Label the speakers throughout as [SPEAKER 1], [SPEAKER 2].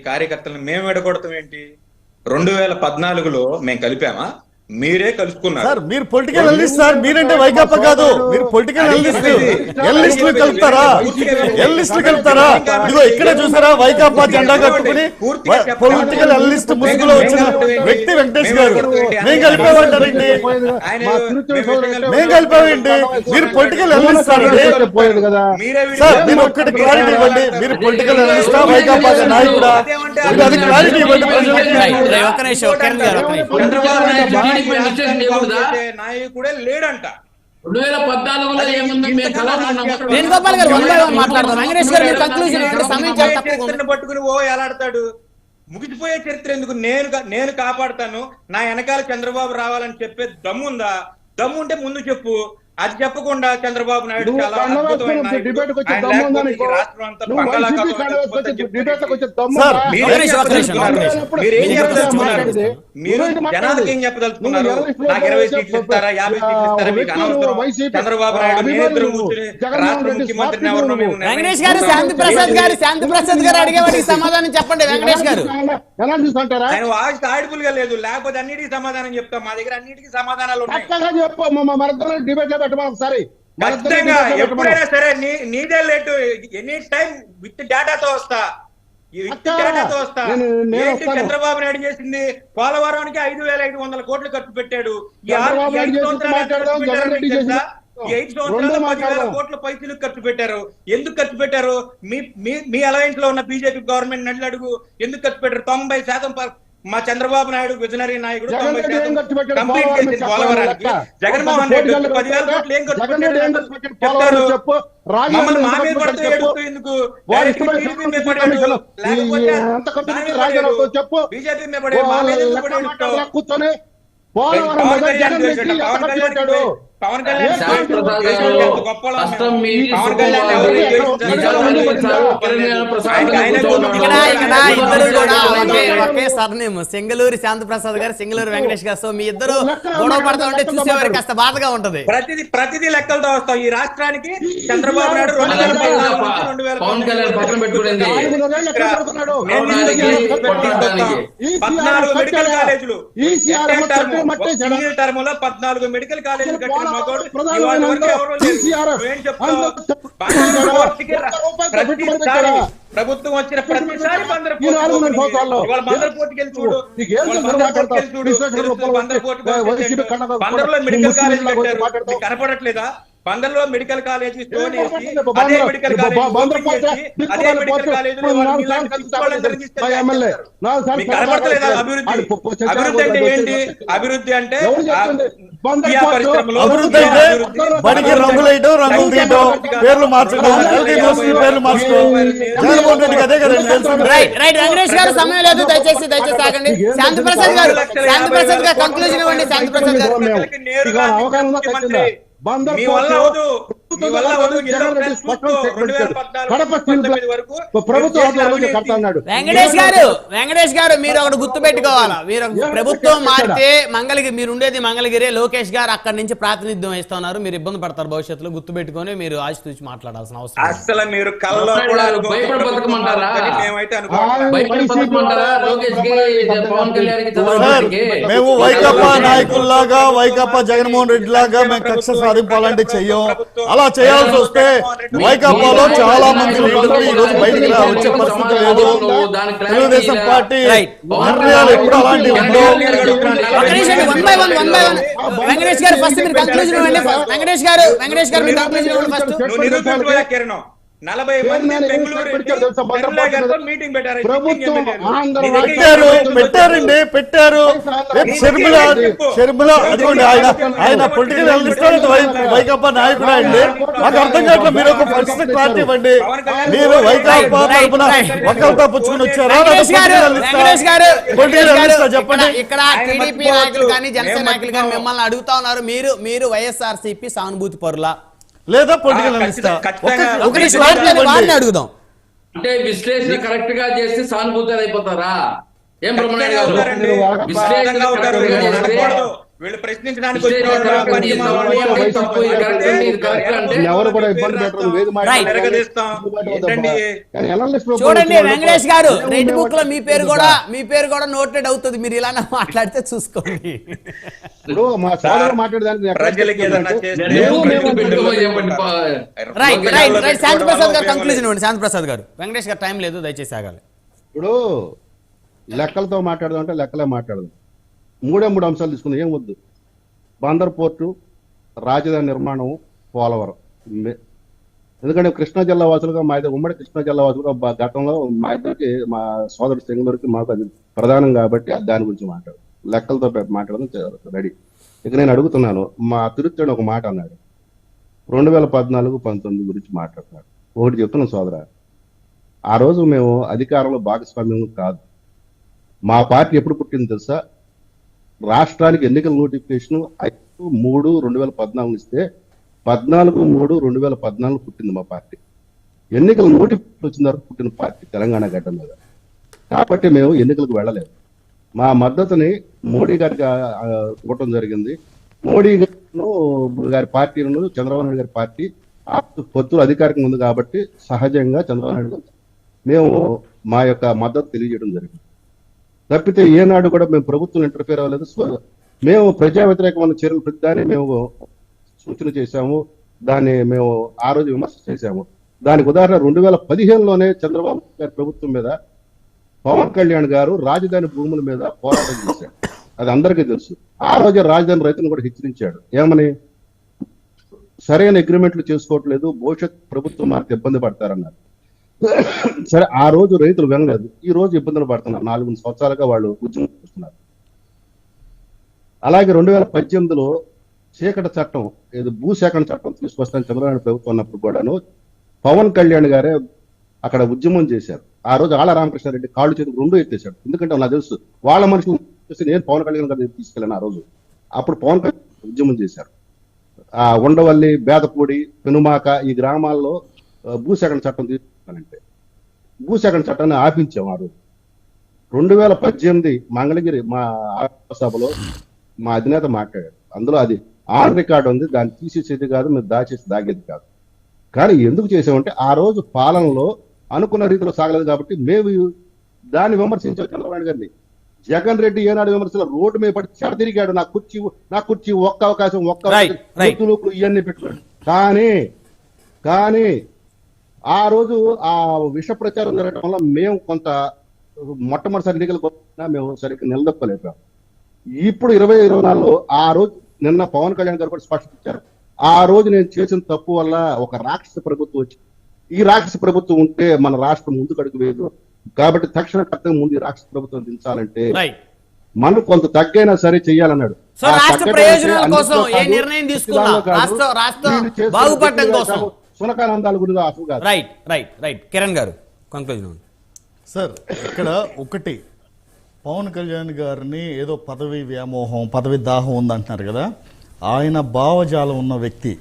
[SPEAKER 1] ఈ కార్యకర్తలను మేము విడగొడతాం ఏంటి? రెండు వేల పద్నాలుగులో మేము కలిపామా? మీరే కలుసుకున్నారు.
[SPEAKER 2] సార్ మీరు పొలిటికల్ ఎల్లిస్ట్ సార్ మీరంటే వైకాపా కాదు. మీరు పొలిటికల్ ఎల్లిస్ట్ ఎల్లిస్ట్ కలుపుతారా? ఎల్లిస్ట్ కలుపుతారా? ఇదిగో ఇక్కడే చూసారా? వైకాపా జెండా కట్టుకుని పొలిటికల్ ఎల్లిస్ట్ ముసుగులో వచ్చిన వ్యక్తి వెంకటేష్ గారు. మేము కలిపామంటారండి మేము కలిపామండి మీరు పొలిటికల్ ఎల్లిస్ట్ సార్ సార్ మీరు ఒక్కటి క్లారిటీ ఇవ్వండి. మీరు పొలిటికల్ ఎల్లిస్టా వైకాపా నాయకుడా? అది క్లారిటీ ఇవ్వండి ప్రజలకి.
[SPEAKER 1] నాయకుడే లేడంట.
[SPEAKER 3] రెండు వేల పద్నాలుగులో ఏముంది మేము కలవన్నాం
[SPEAKER 4] వేణుగోపాల్ గారు వన్ బై వన్ మాట్లాడదాం. వెంకటేష్ గారు మీరు కంక్లూజన్ ఏంటి సమయం చాలా తక్కువగా ఉంది.
[SPEAKER 1] చరిత్రను పట్టుకుని ఓ ఎలాడతాడు ముగిసిపోయే చరిత్ర ఎందుకు? నేను నేను కాపాడుతాను. నా వెనకాల చంద్రబాబు రావాలని చెప్పే దమ్ముందా? దమ్ము ఉంటే ముందు చెప్పు. అది చెప్పకుండా చంద్రబాబు నాయుడు చాలా అద్భుతమైన రాష్ట్రం అంతా? మీరు చెప్పదలుచుకున్నారు? జనాలకి ఏం? చెప్పదలుచుకున్నారు?
[SPEAKER 5] ఎవరి
[SPEAKER 1] నాకు ఇరవై సీట్లు. ఇస్తారా? యాభై సీట్లు ఇస్తారా? మీకు అనవసరం. చంద్రబాబు నాయుడు కూర్చుని
[SPEAKER 5] జగన్మోహన్
[SPEAKER 1] రాష్ట్ర ఎవరినో మేము
[SPEAKER 4] వెంకటేష్ గారు శాంతి ప్రసాద్ గారు శాంతి ప్రసాద్ గారు అడిగే వాటికి సమాధానం చెప్పండి వెంకటేష్ గారు.
[SPEAKER 1] ఆయన వాయిస్ ఆడిబుల్గా లేదు లేకపోతే అన్నిటికీ సమాధానం చెప్తాం. మా దగ్గర అన్నిటికీ సమాధానాలు ఉన్నాయి.
[SPEAKER 5] డిబేట్ లో పెట్టమని ఒకసారి
[SPEAKER 1] ఖచ్చితంగా. ఎప్పుడైనా సరే నీదే లేటు. ఎనీ టైం విత్ డేటాతో వస్తా. చంద్రబాబు నాయుడు చేసింది? పోలవరానికి ఐదు వేల ఐదు వందల కోట్లు ఖర్చు పెట్టాడు.
[SPEAKER 5] చేసింది
[SPEAKER 1] సంవత్సరాలు పదివేల
[SPEAKER 5] మాట్లాడదాం.
[SPEAKER 1] కోట్ల పైసలు ఖర్చు పెట్టారు. ఎందుకు ఖర్చు పెట్టారు? మీ మీ అలయన్స్లో ఉన్న బీజేపీ గవర్నమెంట్ నడ్లు అడుగు. ఎందుకు ఖర్చు పెట్టారు? తొంభై శాతం మా చంద్రబాబు నాయుడు విజనరీ నాయకుడు? కంప్లీట్ చేసింది పోలవరానికి. జగన్మోహన్ రెడ్డి పదివేల కోట్లు ఏం ఖర్చు
[SPEAKER 5] చెప్పు.
[SPEAKER 1] మమ్మల్ని మా మీద పడుతూ. ఏడుస్తూ ఎందుకు.
[SPEAKER 5] చెప్పు.
[SPEAKER 1] బీజేపీ మీద పడే మా మీద
[SPEAKER 5] కూర్చొని. పోలవరం జగన్ రెడ్డి
[SPEAKER 1] పవన్
[SPEAKER 4] ఒకే సర్నేమ్ సింగళూరి శాంతి ప్రసాద్ గారు సింగళూరి వెంకటేష్ గారు. సో మీ ఇద్దరు గొడవ పడతా ఉంటే చూసేవారికి కాస్త బాధగా ఉంటది.
[SPEAKER 1] ప్రతిదీ ప్రతిదీ లెక్కలతో వస్తాం ఈ రాష్ట్రానికి చంద్రబాబు నాయుడు రెండు వేల రెండు వేల
[SPEAKER 3] పవన్ కళ్యాణ్ పక్కన.
[SPEAKER 1] పద్నాలుగు మెడికల్ కాలేజీలు. టర్మ్? లో పద్నాలుగు మెడికల్ కాలేజీలు ప్రభుత్వం వచ్చిన ప్రతిసారి బందరు ఇవాళ బందరు? మీకు కనపడట్లేదా? బందర్లో మెడికల్ కాలేజీ స్టోన్ వేసి అదే మెడికల్ అభివృద్ధి? అభివృద్ధి అంటే ఏంటి. అభివృద్ధి అంటే
[SPEAKER 2] బడికి రంగులు వేయటం రంగులు తీయటం పేర్లు మార్చడం ఎల్టీ యూనివర్సిటీ పేర్లు మార్చడం జగన్మోహన్ రెడ్డికి అదే కదండి తెలుసు
[SPEAKER 4] రైట్ రైట్ వెంకటేష్ గారు సమయం లేదు దయచేసి దయచేసి ఆగండి. శాంతి ప్రసాద్ గారు శాంతి ప్రసాద్ గారు కంక్లూజన్ ఇవ్వండి శాంతి ప్రసాద్ గారు.
[SPEAKER 5] మేము.
[SPEAKER 1] ప్రజలకి
[SPEAKER 4] వెంకటేష్ గారు వెంకటేష్ గారు మీరు ఒకటి గుర్తు పెట్టుకోవాలా మీరు ప్రభుత్వం? మారితే మంగళగిరి మీరు ఉండేది మంగళగిరి లోకేష్ గారు అక్కడి నుంచి ప్రాతినిధ్యం వస్తున్నారు. మీరు ఇబ్బంది పడతారు భవిష్యత్తులో గుర్తు పెట్టుకొని మీరు ఆశతూచి మాట్లాడాల్సిన అవసరం.
[SPEAKER 1] అసలు మీరు కూడా?
[SPEAKER 2] మేము వైకాపా నాయకుల్లాగా వైకాపా జగన్మోహన్ రెడ్డి లాగా మేము కక్ష సాధింపాలంటే చెయ్యం. అలా చేయాల్సి వస్తే వైకాపాలో చాలా మంది లీడర్లు ఈ రోజు బయటికి వచ్చే పరిస్థితి లేదు. తెలుగుదేశం పార్టీ. నిర్ణయాలు ఎప్పుడు అలాంటివి ఉండవు.
[SPEAKER 4] వన్ వెంకటేష్ గారు ఫస్ట్ మీరు కంక్లూజన్ ఇవ్వండి. వెంకటేష్ గారు వెంకటేష్ గారు మీరు కంక్లూజన్ ఫస్ట్
[SPEAKER 1] నలభై మంది
[SPEAKER 5] నేను
[SPEAKER 1] బెంగళూరు
[SPEAKER 5] ఏం పెట్టారు
[SPEAKER 1] మీటింగ్ పెట్టారు.
[SPEAKER 5] ప్రభుత్వం
[SPEAKER 2] పెట్టారండి అదిగోండి ఆయన ఆయన పొలిటికల్ అనలిస్ట్ వైకాపా నాయకుడు అండి. మాకు అర్థం కావట్లేదు మీరు ఒక ఫస్ట్ క్లారిటీ ఇవ్వండి మీరు వైకాపా తరపున ఒకరితో పుచ్చుకుని వచ్చారా? పొలిటికల్ అనలిస్ట్ చెప్పండి.
[SPEAKER 4] ఇక్కడ టీడీపీ. నాయకులు కానీ జనసేన నాయకులు కానీ. మిమ్మల్ని అడుగుతా ఉన్నారు. మీరు మీరు వైఎస్ఆర్ సిపి సానుభూతి పరుల?
[SPEAKER 2] లేదా పొలిటికల్ అనలిస్ట్
[SPEAKER 4] అడుగుదాం
[SPEAKER 3] అంటే విశ్లేషణ కరెక్ట్గా చేస్తే సానుభూతి అయిపోతారా? ఏం గారు?
[SPEAKER 1] అవుతారండి.
[SPEAKER 3] విశ్లేషణ
[SPEAKER 1] వీళ్ళు ప్రశ్నించడానికి
[SPEAKER 4] చూడండి వెంకటేష్ గారు రెడ్ బుక్లో మీ పేరు కూడా మీ పేరు కూడా నోటెడ్ అవుతుంది. మీరు ఇలానే మాట్లాడితే చూసుకోండి.
[SPEAKER 5] ఇప్పుడు మా
[SPEAKER 4] right right right Shanti Prasad గారు కంక్లూజన్. ఇవ్వండి శాంతి ప్రసాద్ గారు. వెంకటేష్ గారు టైం లేదు దయచేసి ఆగాలి.
[SPEAKER 5] ఇప్పుడు లెక్కలతో మాట్లాడదాం అంటే లెక్కలే మాట్లాడదాం. మూడే మూడు అంశాలు తీసుకుందాం ఏం వద్దు. బందర్ పోర్టు రాజధాని నిర్మాణం పోలవరం. ఎందుకంటే కృష్ణా జిల్లా వాసులుగా మా ఇద్దరు ఉమ్మడి కృష్ణా జిల్లా వాసులుగా గతంలో మా ఇద్దరికి మా సోదరు సింగులకి మాకు అది ప్రధానం కాబట్టి దాని గురించి మాట్లాడు లెక్కలతో మాట్లాడడం రెడీ. ఇక నేను అడుగుతున్నాను మా తిరుత్తడు ఒక మాట అన్నాడు. రెండు వేల పద్నాలుగు పంతొమ్మిది గురించి మాట్లాడుతున్నాడు. ఒకటి చెప్తున్నాను సోదర ఆ రోజు మేము అధికారంలో భాగస్వామ్యం కాదు. మా పార్టీ ఎప్పుడు పుట్టింది తెలుసా? రాష్ట్రానికి ఎన్నికల నోటిఫికేషన్ ఐదు మూడు రెండు వేల పద్నాలుగు ఇస్తే పద్నాలుగు మూడు రెండు వేల పద్నాలుగు పుట్టింది మా పార్టీ. ఎన్నికల నోటిఫికేషన్ వచ్చిన తర్వాత పుట్టిన పార్టీ తెలంగాణ గడ్డ మీద. కాబట్టి మేము ఎన్నికలకు వెళ్ళలేదు. మా మద్దతుని మోడీ గారికి ఇవ్వటం జరిగింది. మోడీ గారు గారి పార్టీలను చంద్రబాబు నాయుడు గారి పార్టీ ఆ పొత్తులు అధికారికంగా ఉంది కాబట్టి సహజంగా చంద్రబాబు నాయుడు గారు మేము మా యొక్క మద్దతు తెలియజేయడం జరిగింది. తప్పితే ఏనాడు కూడా మేము ప్రభుత్వం ఇంటర్ఫియర్ అవ్వలేదు. సో మేము ప్రజా వ్యతిరేకమైన చర్యలు ప్రతిదాన్ని మేము సూచన చేశాము. దాన్ని మేము ఆ రోజు విమర్శ చేశాము. దానికి ఉదాహరణ రెండు వేల పదిహేనులోనే చంద్రబాబు గారి ప్రభుత్వం మీద పవన్ కళ్యాణ్ గారు రాజధాని భూముల మీద పోరాటం చేశాడు అది అందరికీ తెలుసు. ఆ రోజు రాజధాని రైతులను కూడా హెచ్చరించాడు. ఏమని? సరైన అగ్రిమెంట్లు చేసుకోవట్లేదు. భవిష్యత్ ప్రభుత్వం మాకు ఇబ్బంది పడతారన్నారు. సరే ఆ రోజు రైతులు వినలేదు ఈ రోజు ఇబ్బందులు పడుతున్నారు. నాలుగు సంవత్సరాలుగా వాళ్ళు ఉద్యమం చేస్తున్నారు. అలాగే రెండు వేల పద్దెనిమిదిలో చీకట చట్టం ఏదో భూసేకరణ చట్టం తీసుకొస్తాను చంద్రబాబు ప్రభుత్వం ఉన్నప్పుడు కూడాను పవన్ కళ్యాణ్ గారే అక్కడ ఉద్యమం చేశారు. ఆ రోజు ఆళ్ళ రామకృష్ణారెడ్డి కాళ్ళు చేతులు రెండు ఎత్తేశాడు. ఎందుకంటే నాకు తెలుసు వాళ్ళ మనుషులు చూసి నేను పవన్ కళ్యాణ్ గారిని తీసుకెళ్ళాను ఆ రోజు. అప్పుడు పవన్ కళ్యాణ్ ఉద్యమం చేశారు. ఆ ఉండవల్లి బేదపూడి పెనుమాక ఈ గ్రామాల్లో భూసేకరణ చట్టం తీసుకున్నానంటే భూసేకరణ చట్టాన్ని ఆపించాం ఆ రోజు రెండు వేల పద్దెనిమిది మంగళగిరి మా సభలో మా అధినేత మాట్లాడాడు అందులో అది ఆన్ రికార్డ్ ఉంది దాన్ని తీసేసేది కాదు మేము దాచేసి దాగేది కాదు. కానీ ఎందుకు చేసామంటే ఆ రోజు పాలనలో అనుకున్న రీతిలో సాగలేదు కాబట్టి మేము దాన్ని విమర్శించాం చంద్రబాబు గారిని. జగన్ రెడ్డి ఏనాడు విమర్శలు రోడ్డు మీద పడి చెడ తిరిగాడు నా కుర్చీ నా కుర్చీ ఒక్క అవకాశం ఒక్క ఇవన్నీ పెట్టుకున్నాడు. కానీ కానీ ఆ రోజు ఆ విష ప్రచారం జరగడం వల్ల మేము కొంత మొట్టమొదటిసారి ఎన్నికలకు వచ్చినా మేము సరిగ్గా నిలదొక్కలేపాం ఇప్పుడు ఇరవై ఇరవై నాలుగులో ఆ రోజు నిన్న పవన్ కళ్యాణ్ గారు కూడా స్పష్టత ఇచ్చారు. ఆ రోజు నేను చేసిన తప్పు వల్ల ఒక రాక్షస ప్రభుత్వం వచ్చి ఈ రాక్షస ప్రభుత్వం ఉంటే మన రాష్ట్రం ముందుకు అడుగు వేయదు. కాబట్టి తక్షణ కర్తవ్యం ముందు ఈ రాక్షస ప్రభుత్వం దించాలంటే మనం కొంత తగ్గైనా సరే చెయ్యాలన్నాడు.
[SPEAKER 4] రాష్ట్ర ప్రయోజనాల కోసం ఏ నిర్ణయం తీసుకున్నా. రాష్ట్ర రాష్ట్రం బాగుపడటం కోసం.
[SPEAKER 5] సునకానందాల అసలు కాదు
[SPEAKER 4] రైట్ రైట్ రైట్ కిరణ్ గారు కంక్లూజన్
[SPEAKER 2] సార్ ఇక్కడ ఒకటి పవన్ కళ్యాణ్ గారిని ఏదో పదవి వ్యామోహం పదవి దాహం ఉందంటున్నారు కదా. ఆయన భావజాలం ఉన్న వ్యక్తి.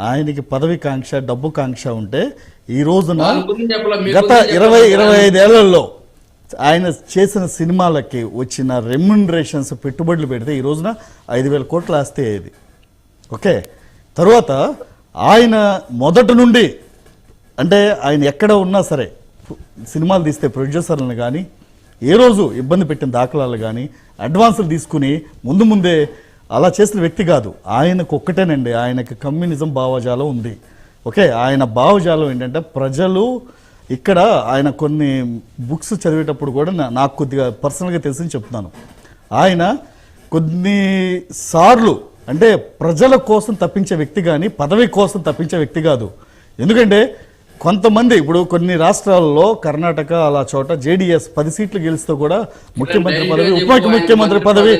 [SPEAKER 2] ఆయనకి పదవి కాంక్ష డబ్బు కాంక్ష ఉంటే ఈ రోజున గత ఇరవై? ఇరవై ఐదేళ్ళలో ఆయన చేసిన సినిమాలకి వచ్చిన రెమ్యునరేషన్స్ పెట్టుబడులు పెడితే ఈ రోజున ఐదు వేల కోట్ల ఆస్తి అయ్యేది. ఓకే? తరువాత ఆయన మొదటి నుండి అంటే ఆయన ఎక్కడ ఉన్నా సరే సినిమాలు తీస్తే ప్రొడ్యూసర్లను కానీ ఏ రోజు ఇబ్బంది పెట్టిన దాఖలాలు కానీ అడ్వాన్సులు తీసుకుని ముందు ముందే అలా చేసిన వ్యక్తి కాదు. ఆయనకు ఒక్కటేనండి. ఆయనకి కమ్యూనిజం భావజాలం ఉంది. ఓకే ఆయన భావజాలం ఏంటంటే ప్రజలు ఇక్కడ ఆయన కొన్ని బుక్స్ చదివేటప్పుడు కూడా నాకు కొద్దిగా పర్సనల్గా తెలిసి చెప్తున్నాను. ఆయన కొన్ని సార్లు అంటే ప్రజల కోసం తప్పించే వ్యక్తి కానీ పదవి కోసం తప్పించే వ్యక్తి కాదు. ఎందుకంటే కొంతమంది ఇప్పుడు కొన్ని రాష్ట్రాల్లో కర్ణాటక అలా చోట జేడిఎస్ పది సీట్లు గెలిస్తే కూడా ముఖ్యమంత్రి పదవి ఉప ముఖ్యమంత్రి పదవి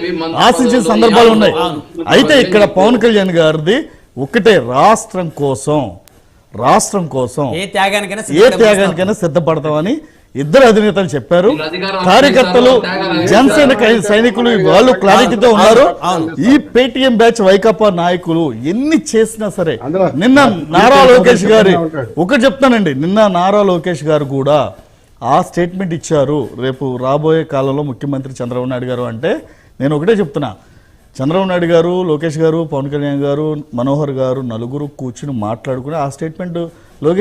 [SPEAKER 2] ఆశించిన సందర్భాలు ఉన్నాయి. అయితే ఇక్కడ పవన్ కళ్యాణ్ గారిది ఒకటే రాష్ట్రం కోసం రాష్ట్రం కోసం
[SPEAKER 4] ఏ త్యాగానికైనా
[SPEAKER 2] సిద్ధపడతామని ఇద్దరు అధినేతలు చెప్పారు. కార్యకర్తలు జనసేన సైనికులు వాళ్ళు క్లారిటీతో ఉన్నారు.
[SPEAKER 4] అవును.
[SPEAKER 2] ఈ పేటిఎం బ్యాచ్ వైకాపా నాయకులు ఎన్ని చేసినా సరే నిన్న నారా లోకేష్ గారి. ఒకటి చెప్తానండి నిన్న నారా లోకేష్ గారు కూడా ఆ స్టేట్మెంట్ ఇచ్చారు. రేపు రాబోయే కాలంలో ముఖ్యమంత్రి చంద్రబాబు నాయుడు గారు అంటే నేను ఒకటే చెప్తున్నా. చంద్రబాబు నాయుడు గారు లోకేష్ గారు పవన్ కళ్యాణ్ గారు మనోహర్ గారు నలుగురు కూర్చుని మాట్లాడుకుని ఆ స్టేట్మెంట్